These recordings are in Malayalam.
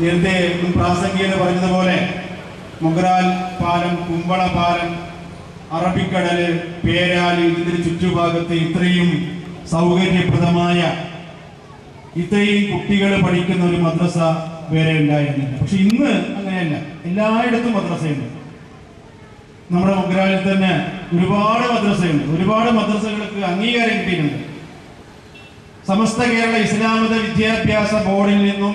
നേരത്തെ മുൻ പ്രാസംഗികത പറഞ്ഞതുപോലെ മുഗ്രാൽ പാലം കുമ്പള പാലം അറബിക്കടൽ പേരാൽ ഇതിന്റെ ചുറ്റുഭാഗത്ത് ഇത്രയും സൗകര്യപ്രദമായ ഇത്രയും കുട്ടികൾ പഠിക്കുന്ന ഒരു മദ്രസ വേറെ ഉണ്ടായിരുന്നില്ല. പക്ഷെ ഇന്ന് അങ്ങനെയല്ല. എല്ലായിടത്തും മദ്രസയുണ്ട്. നമ്മുടെ മുഗ്രാലിൽ തന്നെ ഒരുപാട് മദ്രസയുണ്ട്. ഒരുപാട് മദ്രസകൾക്ക് അംഗീകാരം കിട്ടിയിട്ടുണ്ട്. സമസ്ത കേരള ഇസ്ലാമത വിദ്യാഭ്യാസ ബോർഡിൽ നിന്നും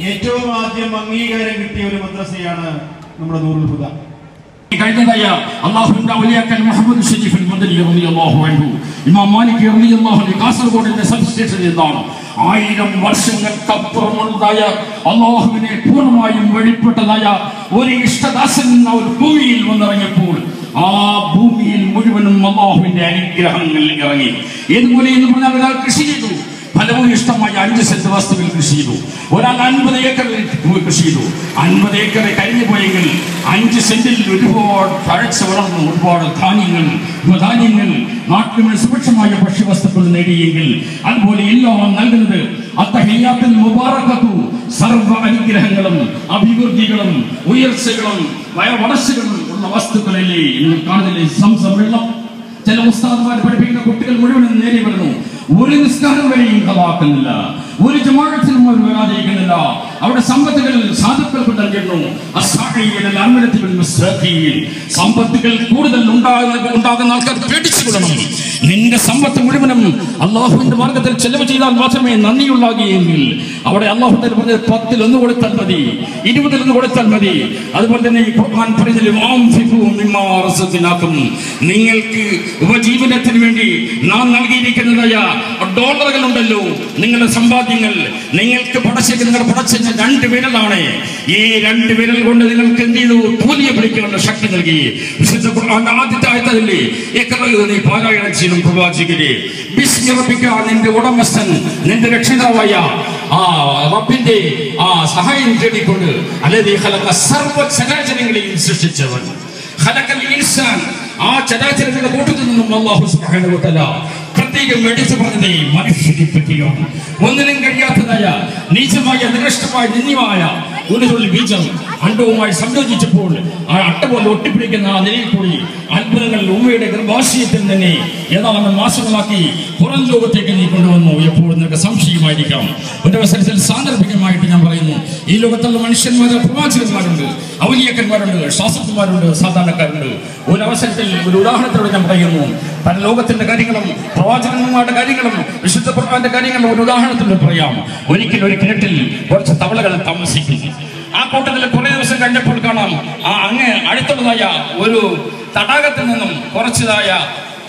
ഏറ്റവും ആദ്യം അംഗീകാരം കിട്ടിയ ഒരു മദ്രസയാണ് നമ്മുടെ നൂറുൽ ഹുദ. കഴിഞ്ഞതായ അള്ളാഹുവിന്റെ ഔലിയാക്കൻ മുഹമ്മദ് ഷരീഫ് മുതലി റളിയല്ലാഹു അൻഹു ഇമാം മാലിക് റളിയല്ലാഹു അൻഹു കാസർഗോഡിന്റെ സബ്സ്റ്റേഷൻ എന്താണ് ആയിരം വർഷങ്ങൾക്കപ്പുറമുള്ളതായ അള്ളാഹുവിനെ പൂർണമായും വെളിപ്പെട്ടതായ ഒരു ഇഷ്ടദാസൻ എന്ന ഒരു ഭൂമിയിൽ വന്നിറങ്ങിയപ്പോൾ ആ ഭൂമിയിൽ മുഴുവനും അള്ളാഹുവിന്റെ അനുഗ്രഹങ്ങൾ ഇറങ്ങി. ഏതുപോലെ എന്ന് പറഞ്ഞാൽ കൃഷി ചെയ്തു. ഫലവും ഇഷ്ടമായി അഞ്ച് സെന്റ് വസ്തുവിൽ കൃഷി ചെയ്തു. ഒരാൾ അൻപത് ഏക്കറിൽ കൃഷി ചെയ്തു. അൻപത് ഏക്കർ കഴിഞ്ഞു പോയെങ്കിൽ അഞ്ച് സെന്റിൽ ഒരുപാട് തഴച്ച് വളർന്നു ഒരുപാട് ധാന്യങ്ങൾ ധാന്യങ്ങൾ നാട്ടിൽ സുഭിക്ഷമായ ഭക്ഷ്യവസ്തുക്കൾ നേടിയെങ്കിൽ അതുപോലെ എല്ലാം നൽകുന്നത് അത്തഹയ്യാത്തിൽ മുബാറക്കത്തു. സർവ അനുഗ്രഹങ്ങളും അഭിവൃദ്ധികളും ഉയർച്ചകളും വളർച്ചകളും ഉള്ള വസ്തുക്കളല്ലേ? നിങ്ങൾ കാണുന്നില്ലേ? സംസം വെള്ളം. ചില ഉസ്താദ്മാർ പഠിപ്പിക്കുന്ന കുട്ടികൾ മുഴുവനും നേരി വരുന്നു. ഒരു നിസ്കാരം വരെയും കളാക്കുന്നില്ല ഒരു ജമാഴത്തിനും അവർ വരാതിരിക്കുന്നില്ല. അവരുടെ സമ്പത്തുകൾ സാധുക്കൾക്ക് നൽകുന്നു സമ്പത്തുകൾ കൂടുതൽ ഉണ്ടാകുന്ന ആൾക്കാർ പേടിച്ചുകൊള്ളണം. നിന്റെ സമ്പത്ത് മുഴുവനും അള്ളാഹുവിന്റെ മാർഗത്തിൽ ചെലവ് ചെയ്താൽ മാത്രമേ നന്ദിയുള്ളാകുകയെങ്കിൽ അവിടെ അള്ളാഹു പറഞ്ഞത് പത്തിൽ ഒന്ന് കൊടുത്താൽ മതി ഇരുപതിൽ ഒന്ന് കൊടുത്താൽ മതി. അതുപോലെ തന്നെ ഈ ഖുർആൻ പറയുന്നതിൽ "വഅൻഫിഖൂ മിമ്മാ റസഖ്നാക്കും." നിങ്ങൾക്ക് ഉപജീവനത്തിന് വേണ്ടി നാം നൽകിയിരിക്കുന്നതായ ഡോളറുകൾ ഉണ്ടല്ലോ നിങ്ങളുടെ സമ്പാദ്യങ്ങൾ. നിങ്ങൾക്ക് പടച്ചേക്ക് നിങ്ങളുടെ രണ്ട് വിരലാണ്. ഈ രണ്ട് വിരൽ കൊണ്ട് നിങ്ങൾക്ക് എന്ത് ചെയ്തു? തോലിയെ പിടിക്കാനുള്ള ശക്തി നൽകി. വിശുദ്ധ ആദ്യത്തെ ആയത്തല്ലേ? ഇഖ്റഅ നീ പാരായണം ചെയ്യണം പ്രവാചകരെ. റബ്ബിക നിന്റെ ഉടമസ്ഥൻ നിന്റെ രക്ഷിതാവായ ആ റബ്ബിന്റെ ആ സഹായം തേടിക്കൊണ്ട് അല്ലെ സർവ ചരാചരങ്ങളെയും സൃഷ്ടിച്ചവൻ. ആ ചരാചരങ്ങളുടെ കൂട്ടത്തിൽ നിന്നും അള്ളാഹു സുബ്ഹാനഹു വ പ്രത്യേകം എടുത്തു പറഞ്ഞത് മനുഷ്യനെ പറ്റിയാണ് ഒന്നിനും കഴിയാത്തതായ നീചമായ നികഷ്ടമായ നിന്ദ്യമായ ഒരു തുള്ളി ബീജം അണ്ടവുമായി സംയോജിച്ചപ്പോൾ ആ അട്ട പോലെ ഒട്ടിപ്പിടിക്കുന്ന ആ നിലയിൽ കൂടി അത്ഭുതങ്ങളിൽ ഉമ്മയുടെ ഗർഭാശയത്തിൽ തന്നെ ഏതാനും മാസങ്ങളാക്കി പുറം ലോകത്തേക്ക് നീ കൊണ്ടുവന്നു. എപ്പോഴും നിനക്ക് സംശയമായിരിക്കാം. ഒരു അവസരത്തിൽ സാന്ദർഭികമായിട്ട് ഞാൻ പറയുന്നു ഈ ലോകത്തുള്ള മനുഷ്യന്മാർ പ്രവാചകന്മാരുണ്ട് ഔലിയക്കന്മാരുണ്ട് ശാസ്ത്രജ്ഞന്മാരുണ്ട് സാധാരണക്കാരുണ്ട്. ഒരു അവസരത്തിൽ ഒരു ഉദാഹരണത്തിലൂടെ ഞാൻ പറയുന്നു പല ലോകത്തിന്റെ കാര്യങ്ങളും പ്രവാചകന്മാരുടെ കാര്യങ്ങളും വിശുദ്ധ പ്രഭാന്റെ കാര്യങ്ങളും ഒരു ഉദാഹരണത്തിലൂടെ പറയാം. ഒരിക്കൽ ഒരു കിണറ്റിൽ കുറച്ച് തവളകൾ താമസിക്കുന്നു ആ കൂട്ടത്തിൽ കുറെ ദിവസം കഴിഞ്ഞപ്പോൾ കാണാം ആ അങ്ങ് അടുത്തുള്ളതായ ഒരു തടാകത്തിൽ നിന്നും കുറച്ചതായ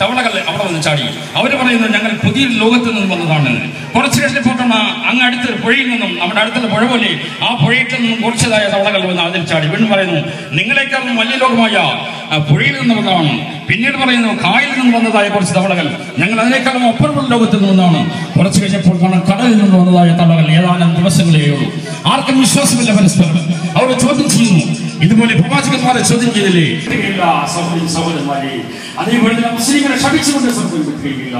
തവളകൾ അവിടെ വന്ന് ചാടി. അവർ പറയുന്നത് ഞങ്ങൾ പുതിയ ലോകത്ത് നിന്നും വന്നതാണ്. കുറച്ച് കഴിഞ്ഞപ്പോട്ടാണ് അങ്ങ് അടുത്ത് പുഴയിൽ നിന്നും നമ്മുടെ അടുത്തുള്ള പുഴ പോലെ ആ പുഴയിൽ നിന്നും കുറച്ചതായ തവളകൾ വന്ന് അതിൽ ചാടി. വീണ്ടും പറയുന്നു നിങ്ങളെക്കാളും വലിയ ലോകമായ പുഴയിൽ നിന്ന് വന്നതാണ്. പിന്നീട് പറയുന്നു കായലിൽ നിന്ന് വന്നതായ കുറച്ച് തവളകൾ. ഞങ്ങൾ അതിനേക്കാളും അപ്പുറമുള്ള ലോകത്ത് നിന്ന് വന്നതാണ്. കുറച്ച് കഴിഞ്ഞപ്പോൾ കടലിൽ നിന്ന് വന്നതായ തവളകൾ ഏതാനും ദിവസങ്ങളേ ഉള്ളൂ. ആർക്കും വിശ്വാസമില്ല പരസ്പരം. അവർ ചോദ്യം ചെയ്യുന്നു ഇതുപോലെ പ്രവാചകന്മാരെ ചോദ്യം ചെയ്തില്ലേ? അതേപോലെ തന്നെ മുസ്ലിങ്ങളെ ശപിച്ചുകൊണ്ട് സംഭവിക്കുകയില്ല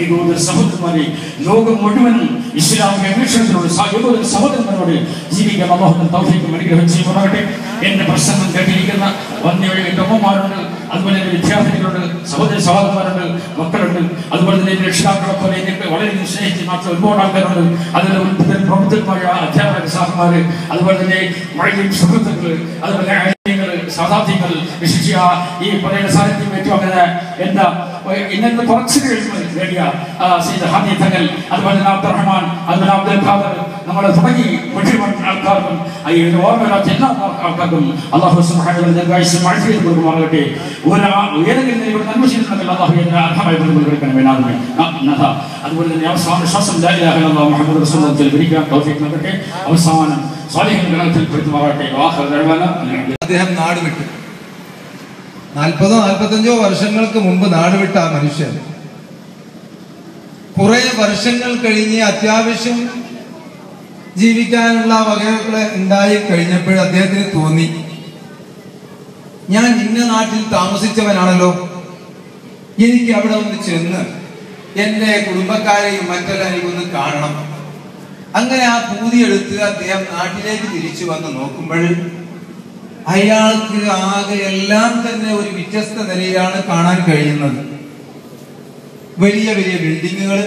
ഏകോദര സഹോദരന്മാരെ ലോകം മുഴുവൻ ഇസ്ലാമിക അന്വേഷണത്തിനോട് ഏകോദര സഹോദരന്മാരോട് ജീവിക്കാൻ അള്ളാഹുവിന്റെ തൗഫീഖും അനുഗ്രഹം ചെയ്യുമാറാകട്ടെ എന്റെ പ്രശ്നം കേട്ടിരിക്കുന്ന വന്യവഴി എന്റെ അമ്മമാരുണ്ട് അതുപോലെ എന്റെ വിദ്യാർത്ഥികളുണ്ട് സഹോദര സഹോദരന്മാരുണ്ട് മക്കളുണ്ട് അതുപോലെ തന്നെ എന്റെ രക്ഷിതാക്കളെ പോലെ എന്നെ വളരെ സ്നേഹിച്ച് മാത്രം ഒരുപാട് ആൾക്കാരുണ്ട്. അതിലെ പ്രമുഖന്മാരായ അധ്യാപക സാഹന്മാർ അതുപോലെ തന്നെ വളരെ സുഹൃത്തുക്കൾ അതുപോലെ സഹോദരികൾ വിശിഷ്യ ഈ പറയുന്ന സാന്നിധ്യം ഏറ്റുവാങ്ങുന്ന എന്താ ഇന്നത്തെ കുറച്ച് ആ, സയ്യിദ് ഹാദി തങ്ങൾ അതുപോലെ അബ്ദുറഹ്മാൻ അതുപോലെ അബ്ദുൽ ഖാദർ നമ്മളെ തുടങ്ങി ആൾക്കാർക്കും അയ്യോ ഓർമ്മയില്ലാത്ത എല്ലാ ആൾക്കാർക്കും അള്ളാഹു മാഴ്ചയിൽ കൊടുക്കുമാറാകട്ടെ. ഒരു ഏതെങ്കിലും നിലയിൽ നന്മ ചെയ്യുന്നുണ്ടെങ്കിൽ അള്ളാഹു എന്നെ അർഹമായി കൊടുക്കണം വേണമെന്ന് അതുപോലെ തന്നെ അവസാന വിശ്വാസം മുഹമ്മദ് റസൂലുള്ളാഹി ഭരിക്കാൻ തൗഫീഖ് നൽകട്ടെ. അവസാനം അദ്ദേഹം നാട് വിട്ടു. നാൽപ്പതോ നാൽപ്പത്തഞ്ചോ വർഷങ്ങൾക്ക് മുമ്പ് നാട് വിട്ട ആ മനുഷ്യൻ. കുറെ വർഷങ്ങൾ കഴിഞ്ഞ് അത്യാവശ്യം ജീവിക്കാനുള്ള വകകളെ ഉണ്ടായി കഴിഞ്ഞപ്പോൾ അദ്ദേഹത്തിന് തോന്നി. ഞാൻ ഇന്ന നാട്ടിൽ താമസിച്ചവനാണല്ലോ. എനിക്ക് അവിടെ ഒന്ന് ചെന്ന് എന്റെ കുടുംബക്കാരെയും മറ്റെല്ലാവരെയും ഒന്ന് കാണണം. അങ്ങനെ ആ പൂതി എടുത്ത് അദ്ദേഹം നാട്ടിലേക്ക് തിരിച്ചു വന്ന് നോക്കുമ്പോൾ അയാൾക്ക് ആകെ എല്ലാം തന്നെ ഒരു വ്യത്യസ്ത നിലയിലാണ് കാണാൻ കഴിയുന്നത്. വലിയ വലിയ ബിൽഡിങ്ങുകൾ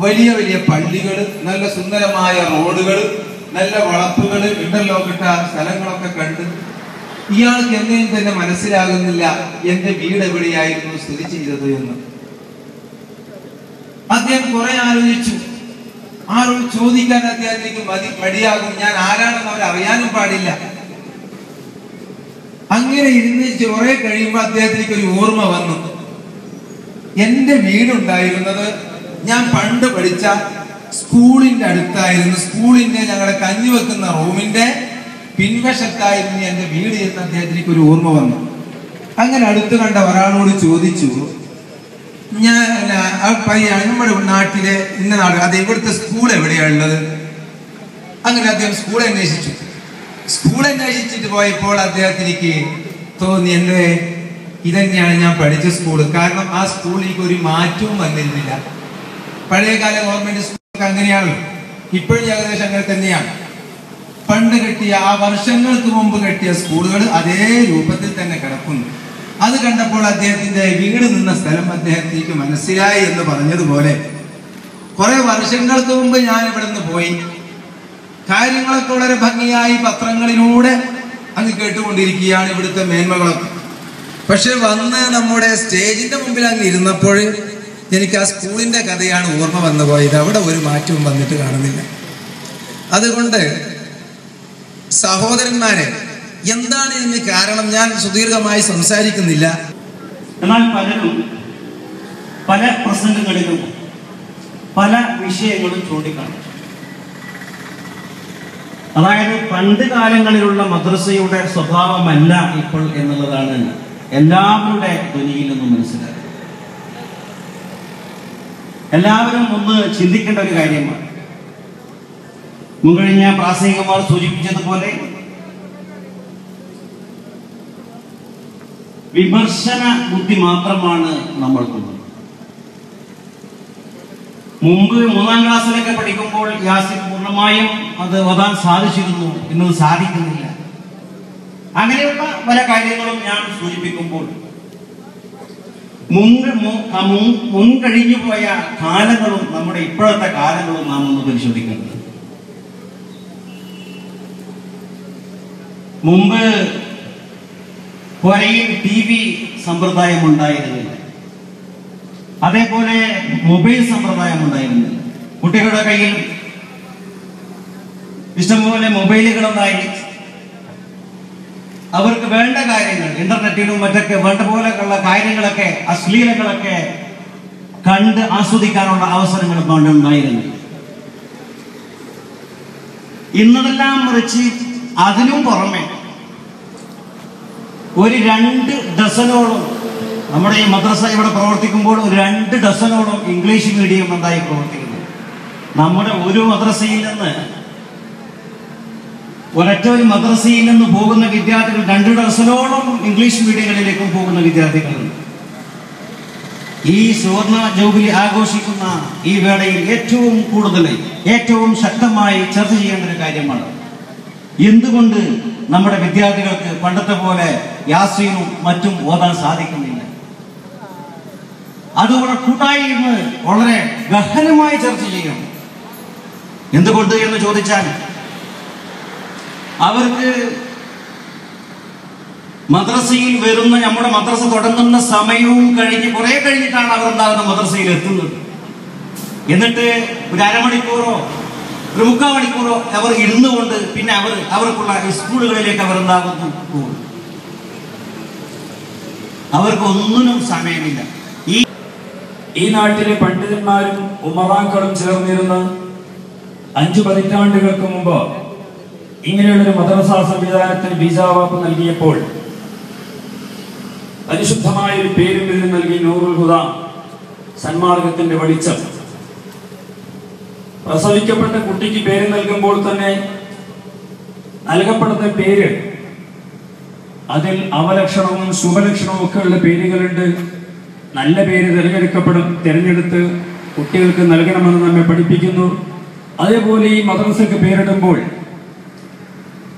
വലിയ വലിയ പള്ളികൾ നല്ല സുന്ദരമായ റോഡുകൾ നല്ല വളപ്പുകൾ ഇന്റർലോക്ക് ഇട്ട സ്ഥലങ്ങളൊക്കെ കണ്ട്. ഇയാൾക്ക് എന്നെയും തന്നെ മനസ്സിലാകുന്നില്ല എന്റെ വീട് എവിടെയായിരുന്നു സ്ഥിതി ചെയ്തത് എന്ന്. അദ്ദേഹം കുറെ ആലോചിച്ചു. ആരോട് ചോദിക്കാൻ അദ്ദേഹത്തിലേക്ക് മതി മടിയാകും. ഞാൻ ആരാണെന്ന് അവർ അറിയാനും പാടില്ല. അങ്ങനെ ഇരുന്ന് കുറെ കഴിയുമ്പോൾ അദ്ദേഹത്തിലേക്ക് ഒരു ഓർമ്മ വന്നു. എന്റെ വീടുണ്ടായിരുന്നത് ഞാൻ പണ്ട് പഠിച്ച സ്കൂളിന്റെ അടുത്തായിരുന്നു. സ്കൂളിന്റെ ഞങ്ങളെ കഞ്ഞി വെക്കുന്ന റൂമിന്റെ പിൻവശത്തായിരുന്നു എന്റെ വീട് എന്ന് അദ്ദേഹത്തിലേക്ക് ഒരു ഓർമ്മ വന്നു. അങ്ങനെ അടുത്ത് കണ്ട ഒരാളോട് ചോദിച്ചു ഞാൻ പയ്യൻ നമ്മുടെ നാട്ടിലെ ഇന്ന നാട്. അത് ഇവിടുത്തെ സ്കൂൾ എവിടെയാണുള്ളത് അങ്ങനെ അദ്ദേഹം സ്കൂൾ അന്വേഷിച്ചു. സ്കൂൾ അന്വേഷിച്ചിട്ട് പോയപ്പോൾ അദ്ദേഹത്തിലേക്ക് തോന്നി എന്റെ ഇതന്നെയാണ് ഞാൻ പഠിച്ച സ്കൂൾ. കാരണം ആ സ്കൂളിലേക്ക് ഒരു മാറ്റവും വന്നിരുന്നില്ല. പഴയകാല ഗവൺമെന്റ് സ്കൂളൊക്കെ അങ്ങനെയാണല്ലോ ഇപ്പോഴും ഏകദേശം അങ്ങനെ തന്നെയാണ്. പണ്ട് കെട്ടിയ ആ വർഷങ്ങൾക്ക് മുമ്പ് കെട്ടിയ സ്കൂളുകൾ അതേ രൂപത്തിൽ തന്നെ കിടക്കുന്നു. അത് കണ്ടപ്പോൾ അദ്ദേഹത്തിന്റെ വീട് നിന്ന സ്ഥലം അദ്ദേഹത്തിലേക്ക് മനസ്സിലായി എന്ന് പറഞ്ഞതുപോലെ കുറെ വർഷങ്ങൾക്ക് മുമ്പ് ഞാൻ ഇവിടെ നിന്ന് പോയി. കാര്യങ്ങളൊക്കെ വളരെ ഭംഗിയായി പത്രങ്ങളിലൂടെ അങ്ങ് കേട്ടുകൊണ്ടിരിക്കുകയാണ് ഇവിടുത്തെ മേന്മകളൊക്കെ. പക്ഷെ വന്ന് നമ്മുടെ സ്റ്റേജിന്റെ മുമ്പിൽ അങ്ങ് ഇരുന്നപ്പോൾ എനിക്ക് ആ സ്കൂളിന്റെ കഥയാണ് ഓർമ്മ വന്നു പോയത്. അവിടെ ഒരു മാറ്റവും വന്നിട്ട് കാണുന്നില്ല. അതുകൊണ്ട് സഹോദരന്മാരെ എന്താണ് ഇതിന് കാരണം? ഞാൻ സുദീർഘമായി സംസാരിക്കുന്നില്ല. എന്നാൽ പലരും പല പ്രസംഗങ്ങളിലും പല വിഷയങ്ങളും ചൂണ്ടിക്കാണും. അതായത് പണ്ട് കാലങ്ങളിലുള്ള മദ്രസയുടെ സ്വഭാവമല്ല ഇപ്പോൾ എന്നുള്ളതാണ് എല്ലാവരുടെ ധ്വനിയിൽ നിന്നും മനസ്സിലാക്കുന്നത് എല്ലാവരും ഒന്ന് ചിന്തിക്കേണ്ട ഒരു കാര്യമാണ്. മുൻകഴിഞ്ഞ പ്രാസംഗികമാർ സൂചിപ്പിച്ചതുപോലെ വിമർശന ബുദ്ധി മാത്രമാണ് നമ്മൾക്കുള്ളത്. മുമ്പ് മൂന്നാം ക്ലാസ്സിലൊക്കെ പഠിക്കുമ്പോൾ യാസിൻ പൂർണമായും അത് ഓതാൻ സാധിച്ചിരുന്നു ഇന്നത് സാധിക്കുന്നില്ല. അങ്ങനെയുള്ള പല കാര്യങ്ങളും ഞാൻ സൂചിപ്പിക്കുമ്പോൾ മുൻ പോയ കാലങ്ങളും നമ്മുടെ ഇപ്പോഴത്തെ കാലങ്ങളും നാം ഒന്ന് പരിശോധിക്കേണ്ടത് മുമ്പ് പുരയിൽ ടി വി സമ്പ്രദായം ഉണ്ടായിരുന്നില്ല അതേപോലെ മൊബൈൽ സമ്പ്രദായം ഉണ്ടായിരുന്നില്ല കുട്ടികളുടെ കയ്യിൽ ഇഷ്ടംപോലെ മൊബൈലുകളുണ്ടായി. അവർക്ക് വേണ്ട കാര്യങ്ങൾ ഇന്റർനെറ്റിലും മറ്റൊക്കെ വേണ്ട പോലെയുള്ള കാര്യങ്ങളൊക്കെ അശ്ലീലങ്ങളൊക്കെ കണ്ട് ആസ്വദിക്കാനുള്ള അവസരങ്ങൾ ഉണ്ടായിരുന്നു. ഇന്നതെല്ലാം മറിച്ച് അതിനും പുറമെ ഒരു രണ്ട് ഡസനോളം നമ്മുടെ ഈ മദ്രസ ഇവിടെ പ്രവർത്തിക്കുമ്പോൾ ഒരു രണ്ട് ഡസനോളം ഇംഗ്ലീഷ് മീഡിയം എന്തായി പ്രവർത്തിക്കുന്നു? നമ്മുടെ ഒരു മദ്രസയിൽ നിന്ന് ഒരൊറ്റ ഒരു മദ്രസയിൽ നിന്ന് പോകുന്ന വിദ്യാർത്ഥികൾ രണ്ട് ഡസനോളം ഇംഗ്ലീഷ് മീഡിയങ്ങളിലേക്കും പോകുന്ന വിദ്യാർത്ഥികളുണ്ട്. ഈ സുവർണ ജൂബിലി ആഘോഷിക്കുന്ന ഈ വേളയിൽ ഏറ്റവും കൂടുതൽ ഏറ്റവും ശക്തമായി ചർച്ച ചെയ്യേണ്ട ഒരു കാര്യമാണ് എന്തുകൊണ്ട് നമ്മുടെ വിദ്യാർത്ഥികൾക്ക് പണ്ടത്തെ പോലെ യാസീനും മറ്റും ഓതാൻ സാധിക്കുന്നില്ല? അതുകൊണ്ട് കൂട്ടായി ഇന്ന് വളരെ ഗഹനമായി ചർച്ച ചെയ്യണം എന്തുകൊണ്ട് എന്ന് ചോദിച്ചാൽ അവർക്ക് മദ്രസയിൽ വരുന്ന നമ്മുടെ മദ്രസ തുടങ്ങുന്ന സമയവും കഴിഞ്ഞ് കുറെ കഴിഞ്ഞിട്ടാണ് അവർ എന്താകുന്ന മദ്രസയിൽ എത്തുന്നത്. എന്നിട്ട് ഒരു അരമണിക്കൂറോ ഒരു മുക്കാൽ മണിക്കൂറോ അവർ ഇരുന്നു കൊണ്ട് പിന്നെ അവർ അവർക്കുള്ള സ്കൂളുകളിലേക്ക് അവർ ഉണ്ടാകുന്നു അവർക്കൊന്നിനും സമയമില്ല. ഈ ഈ നാട്ടിലെ പണ്ഡിതന്മാരും ഉമറാക്കളും ചേർന്നിരുന്ന അഞ്ചു പതിറ്റാണ്ടുകൾക്ക് മുമ്പ് ഇങ്ങനെയുള്ളൊരു മദ്രസാ സംവിധാനത്തിന് ബീജാവാപ്പ് നൽകിയപ്പോൾ പരിശുദ്ധമായ ഒരു പേരും ഇതിന് നൽകി നൂറുൽ ഹുദ സന്മാർഗത്തിന്റെ വെളിച്ചം പ്രസവിക്കപ്പെട്ട കുട്ടിക്ക് പേര് നൽകുമ്പോൾ തന്നെ നൽകപ്പെടുന്ന പേര് അതിൽ അവലക്ഷണവും ശുഭലക്ഷണവും ഒക്കെ ഉള്ള പേരുകളുണ്ട്. നല്ല പേര് തിരഞ്ഞെടുക്കപ്പെടും തിരഞ്ഞെടുത്ത് കുട്ടികൾക്ക് നൽകണമെന്ന് നമ്മെ പഠിപ്പിക്കുന്നു. അതേപോലെ ഈ മദ്രസയ്ക്ക് പേരിടുമ്പോൾ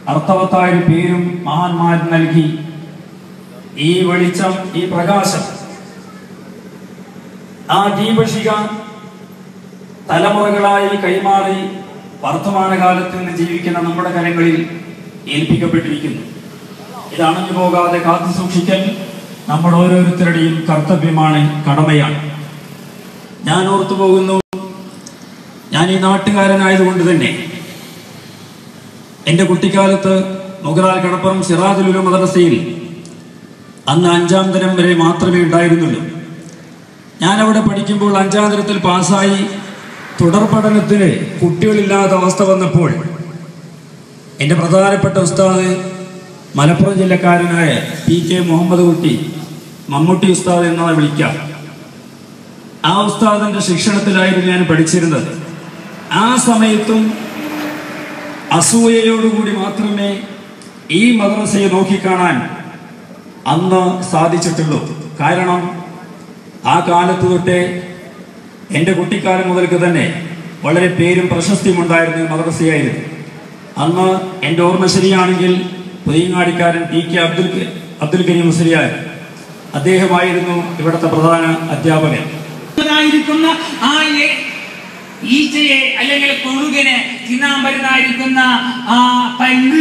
അർത്ഥവത്തായ പേരും മഹാന്മാർ നൽകി. ഈ വെളിച്ചം ഈ പ്രകാശം ആ ദീപശിക തലമുറകളായി കൈമാറി വർത്തമാനകാലത്ത് നിന്ന് ജീവിക്കുന്ന നമ്മുടെ കരങ്ങളിൽ ഏൽപ്പിക്കപ്പെട്ടിരിക്കുന്നു. ഇത് പോകാതെ കാത്തു സൂക്ഷിക്കൽ നമ്മൾ ഓരോരുത്തരുടെയും കർത്തവ്യമാണ് കടമയാണ്. ഞാൻ ഓർത്തു പോകുന്നു ഞാൻ ഈ നാട്ടുകാരനായതുകൊണ്ട് തന്നെ. എന്റെ കുട്ടിക്കാലത്ത് മുഗറാൽ കടപ്പുറം സിറാജുലുലു മദ്രസയിൽ അന്ന് അഞ്ചാം തരം വരെ മാത്രമേ ഉണ്ടായിരുന്നുള്ളൂ. ഞാനവിടെ പഠിക്കുമ്പോൾ അഞ്ചാം തരത്തിൽ പാസ്സായി തുടർ പഠനത്തിന് കുട്ടികളില്ലാത്ത അവസ്ഥ വന്നപ്പോൾ എന്റെ പ്രധാനപ്പെട്ട ഉസ്താദ് മലപ്പുറം ജില്ലക്കാരനായ പി കെ മുഹമ്മദ് കുട്ടി മമ്മൂട്ടി ഉസ്താദ് എന്നാണ് വിളിക്കാം ആ ഉസ്താദിന്റെ ശിക്ഷണത്തിലായിരുന്നു ഞാൻ പഠിച്ചിരുന്നത്. ആ സമയത്തും അസൂയയോടുകൂടി മാത്രമേ ഈ മദ്രസയെ നോക്കിക്കാണാൻ അന്ന് സാധിച്ചിട്ടുള്ളൂ. കാരണം ആ കാലത്ത് തൊട്ടേ എന്റെ കുട്ടിക്കാലം മുതൽക്ക് തന്നെ വളരെ പേരും പ്രശസ്തിയും ഉണ്ടായിരുന്ന മദ്രസയായിരുന്നു. അന്ന് എന്റെ ഓർമ്മ ശരിയാണെങ്കിൽ പുതിയങ്ങാടിക്കാരൻ ടി കെ അബ്ദുൽ അബ്ദുൽ കരീം മുസ്ലിയാർ അദ്ദേഹമായിരുന്നു ഇവിടുത്തെ പ്രധാന അധ്യാപകൻ. ആ ഈച്ചയെ അല്ലെങ്കിൽ കൊഴുകിനെ തിന്നാൻ ആ പല്ല്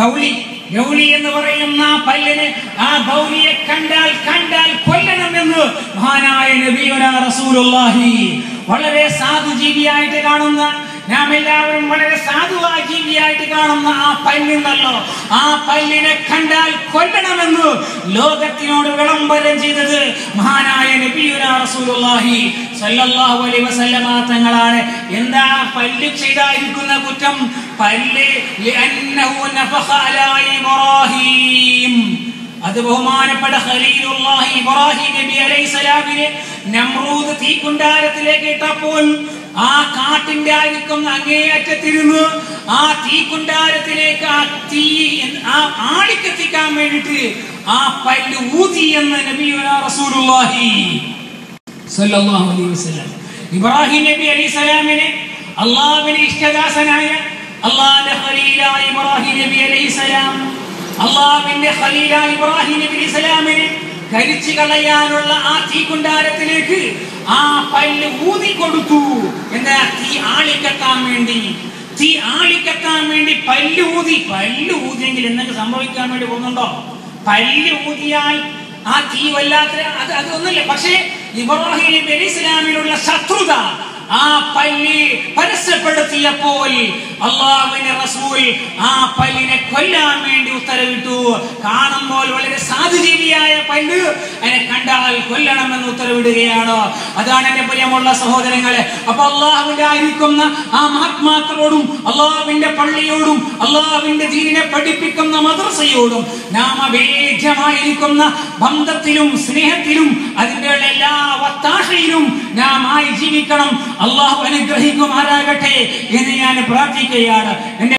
ഗൗളി ഗൗളി എന്ന് പറയുന്ന പല്ലിന് ആ ഗൗരിയെ കണ്ടാൽ കണ്ടാൽ കൊല്ലണം എന്ന് മഹാനായ നബിയുന റസൂലുള്ളാഹി. വളരെ സാധു ജീവിയായിട്ട് കാണുന്ന നാം എല്ലാവരും വളരെ സാധുവായ ജീവിയായിട്ട് കാണുന്ന ആ പല്ലിന്നല്ലോ ആ പല്ലിനെ കണ്ടാൽ കൊല്ലണമെന്ന് ലോകത്തിനോട് വിളംബരം ചെയ്തത് മഹാനായ നബിയുന റസൂലുള്ളാഹി. സല്ലല്ലാഹു അലൈഹി വസല്ലമ തങ്ങളാണ്. എന്താ പല്ല് ചെയ്തായിരിക്കുന്ന കുറ്റം? പല്ല് ലിഅന്നഹു നഫഖ അലാ ഇബ്രാഹീം. അത് ബഹുമാനപ്പെട്ട ഖലീലുല്ലാഹി ഇബ്രാഹിം നബി അലൈഹിസ്സലാമിനെ നമ്രൂദ് തീക്കുണ്ടാരത്തിലേക്ക് ഇട്ടപ്പോൾ ആ കാട്ടിന്റെ ആയിരിക്കും അങ്ങേയറ്റത്തിരുന്ന് ആ തീക്കുണ്ടാരത്തിലേക്ക് ആ തീ ആ ആളിക്കെത്തിക്കാൻ വേണ്ടിട്ട് ആ പല്ല് ഊതി എന്ന് നബിയുന റസൂലുള്ളാഹി. സല്ലല്ലാഹു അലൈഹി വസല്ലം. ഇബ്രാഹിം നബി അലൈഹി സലാമിനെ അള്ളാഹുവിന് ഇഷ്ടദാസനായ അള്ളാഹിന്റെ ഖലീലായ ഇബ്രാഹിം നബി അലൈഹി സലാം അള്ളാഹുവിന്റെ ഖലീലായ ഇബ്രാഹിം നബി അലൈഹി സലാമിനെ കരിച്ചു കളയാനുള്ള ആ തീക്കുണ്ടാരത്തിലേക്ക് ആ പല്ല് ഊതി കൊടുത്തു. എന്താ? തീ ആളിക്കത്താൻ വേണ്ടി. തീ ആളിക്കത്താൻ വേണ്ടി പല്ല് ഊതി. പല്ല് ഊതിയെങ്കിൽ എന്തൊക്കെ സംഭവിക്കാൻ വേണ്ടി പോകുന്നുണ്ടോ? പല്ല് ഊതിയാൽ ആ തീ വല്ലാത്ത അത് അതൊന്നുമില്ല പക്ഷേ ഇബ്രാഹിം നബി അലൈഹി ഇസ്ലാമിലുള്ള ശത്രുത ആ പല്ലി പരസ്യപ്പെടുത്തിയപ്പോൾ അള്ളാഹുവിന്റെ റസൂൽ ആ പല്ലിനെ കൊല്ലാൻ വേണ്ടി ഉത്തരവിട്ടു. കാണുമ്പോൾ വളരെ സാധുജീവിയായ പല്ല് അതിനെ കണ്ടാൽ കൊല്ലണമെന്ന് ഉത്തരവിടുകയാണ്. അതാണ് എന്റെ പ്രിയമുള്ള സഹോദരങ്ങളെ. അപ്പൊ അള്ളാഹുവിന്റെ ആയിരിക്കുന്ന ആ മഹാത്മാക്കളോടും അള്ളാഹുവിന്റെ പള്ളിയോടും അള്ളാഹുവിന്റെ ദീനിനെ പഠിപ്പിക്കുന്ന മദ്രസയോടും നാം അഭേദ്യമായിരിക്കുന്ന ബന്ധത്തിലും സ്നേഹത്തിലും അതിന്റെ എല്ലാ വത്താശയിലും നാം ആയി ജീവിക്കണം. അള്ളാഹു അനുഗ്രഹിക്കുമാറാകട്ടെ എന്ന് ഞാൻ പ്രാർത്ഥിക്കുകയാണ്.